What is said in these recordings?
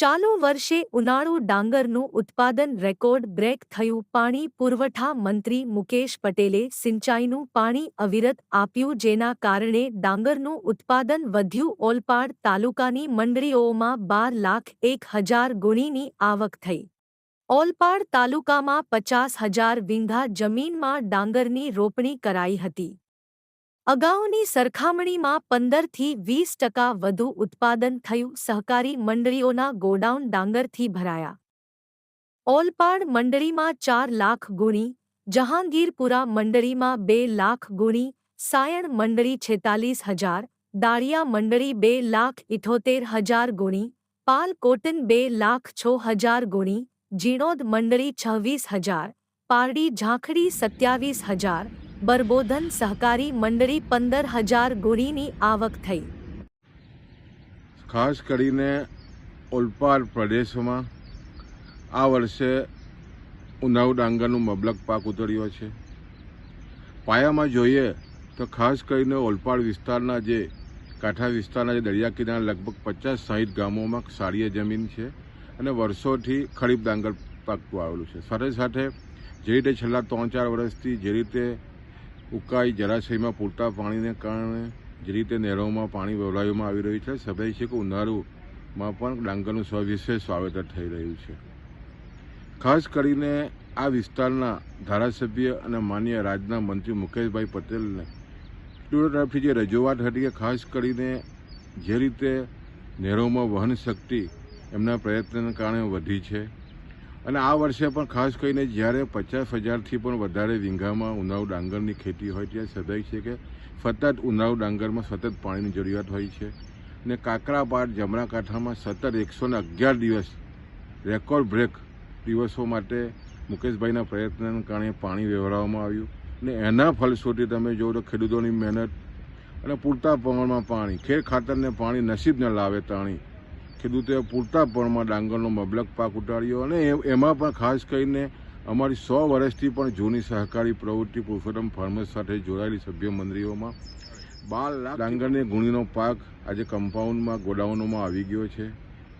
ચાલુ વર્ષે ઉનાળુ ડાંગરનું ઉત્પાદન રેકોર્ડ બ્રેક થયું. પાણી પુરવઠા મંત્રી મુકેશ પટેલે સિંચાઈનું પાણી અવિરત આપ્યું જેના કારણે ડાંગરનું ઉત્પાદન વધ્યું. ઓલપાડ તાલુકાની મંડળીઓમાં બાર લાખ એક હજાર ગુણીની આવક થઈ. ઓલપાડ તાલુકામાં પચાસ હજાર વીંઘા જમીનમાં ડાંગરની રોપણી કરાઈ હતી. અગાઉની સરખામણીમાં પંદરથી વીસ ટકા વધુ ઉત્પાદન થયું સહકારી મંડળીઓના ગોડાઉન ડાંગરથી ભરાયા. ઓલપાડ મંડળીમાં ચાર લાખ ગુણી, જહાંગીરપુરા મંડળીમાં બે લાખ ગુણી, સાયણ મંડળી છેતાલીસ હજાર, દાળિયા મંડળી બે લાખ ઇઠોતેર હજાર ગુણી પાલ કોટન બે લાખ છ હજાર ગુણી, જીણોદ મંડળી છવ્વીસ હજાર, પારડી ઝાંખડી સત્યાવીસ હજાર બરબોધન સહકારી મંડળી પંદર હજાર ગુણીની આવક થઈ. ખાસ કરીને ઓલપાડ પ્રદેશમાં આ વર્ષે ઉનાવ ડાંગરનું મબલક પાક ઉતર્યો છે. પાયામાં જોઈએ તો ખાસ કરીને ઓલપાડ વિસ્તારના જે કાંઠા વિસ્તારના જે દરિયા કિનારા લગભગ પચાસ સાહીઠ ગામોમાં સારીય જમીન છે અને વર્ષોથી ખરીફ ડાંગર પાકતું આવેલું છે. સાથે સાથે જે રીતે છેલ્લા ત્રણ ચાર વર્ષથી જે રીતે ઉકાઈ જળાશયમાં પૂરતા પાણીને કારણે જે રીતે નહેરોમાં પાણી વવડાવવામાં આવી રહ્યું છે. સભાઈ છે કે ઉનાળુમાં પણ ડાંગરનું સવિશેષ વાવેતર થઈ રહ્યું છે. ખાસ કરીને આ વિસ્તારના ધારાસભ્ય અને માન્ય રાજના મંત્રી મુકેશભાઈ પટેલને ખેડૂતો તરફથી જે રજૂઆત હતી કે ખાસ કરીને જે રીતે નહેરોમાં વહન શક્તિ એમના પ્રયત્નને કારણે વધી છે અને આ વર્ષે પણ ખાસ કરીને જ્યારે પચાસ હજારથી પણ વધારે વીંઘામાં ઉનાળુ ડાંગરની ખેતી હોય ત્યારે સદાય છે કે સતત ઉનાળુ ડાંગરમાં સતત પાણીની જરૂરિયાત હોય છે. ને કાકરાપાટ જમણા કાંઠામાં સતત એકસો ને અગિયાર દિવસ રેકોર્ડ બ્રેક દિવસો માટે મુકેશભાઈના પ્રયત્નને કારણે પાણી વ્યવહારવામાં આવ્યું. ને એના ફલશ્રુતિ તમે જુઓ તો ખેડૂતોની મહેનત અને પૂરતા પ્રમાણમાં પાણી, ખેર ખાતરને પાણી નસીબ ન લાવે તાણી. ખેડૂતોએ પૂરતા પ્રમાણમાં ડાંગરનો મબલક પાક ઉતાર્યો અને એમાં પણ ખાસ કરીને અમારી સો વર્ષથી પણ જૂની સહકારી પ્રવૃત્તિ પુરુષોત્તમ ફાર્મર્સ સાથે જોડાયેલી સભ્ય મંડળીઓમાં બાર લાખ ડાંગરની ગુણીનો પાક આજે કમ્પાઉન્ડમાં, ગોડાઉનોમાં આવી ગયો છે.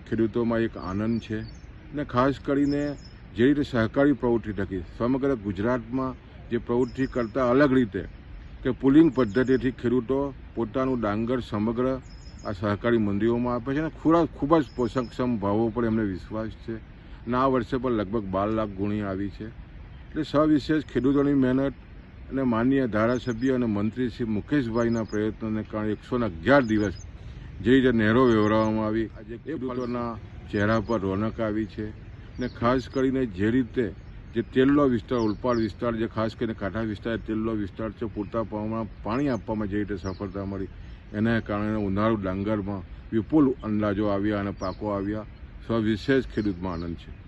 ખેડૂતોમાં એક આનંદ છે અને ખાસ કરીને જે રીતે સહકારી પ્રવૃત્તિ થકી સમગ્ર ગુજરાતમાં જે પ્રવૃત્તિ કરતાં અલગ રીતે કે પુલિંગ પદ્ધતિથી ખેડૂતો પોતાનું ડાંગર સમગ્ર આ સહકારી મંડીઓમાં આપે છે અને ખોરાક ખૂબ જ પોષકક્ષમ ભાવો પર એમને વિશ્વાસ છે. અને આ વર્ષે પણ લગભગ બાર લાખ ગુણી આવી છે. એટલે સવિશેષ ખેડૂતોની મહેનત અને માનનીય ધારાસભ્ય અને મંત્રી શ્રી મુકેશભાઈના પ્રયત્નોને કારણે એકસો અગિયાર દિવસ જે રીતે નહેરો વ્યવહારવામાં આવી, આજે ખેડૂતોના ચહેરા પર રોનક આવી છે. ને ખાસ કરીને જે રીતે જે તેલનો વિસ્તાર, ઉલપાડ વિસ્તાર જે ખાસ કરીને કાંઠા વિસ્તાર તેલનો વિસ્તાર છે, પૂરતા પ્રમાણમાં પાણી આપવામાં જે રીતે સફળતા મળી એના કારણે ઉનાળુ ડાંગરમાં વિપુલ અંદાજો આવ્યા અને પાકો આવ્યા. સવિશેષ ખેડૂતમાં આનંદ છે.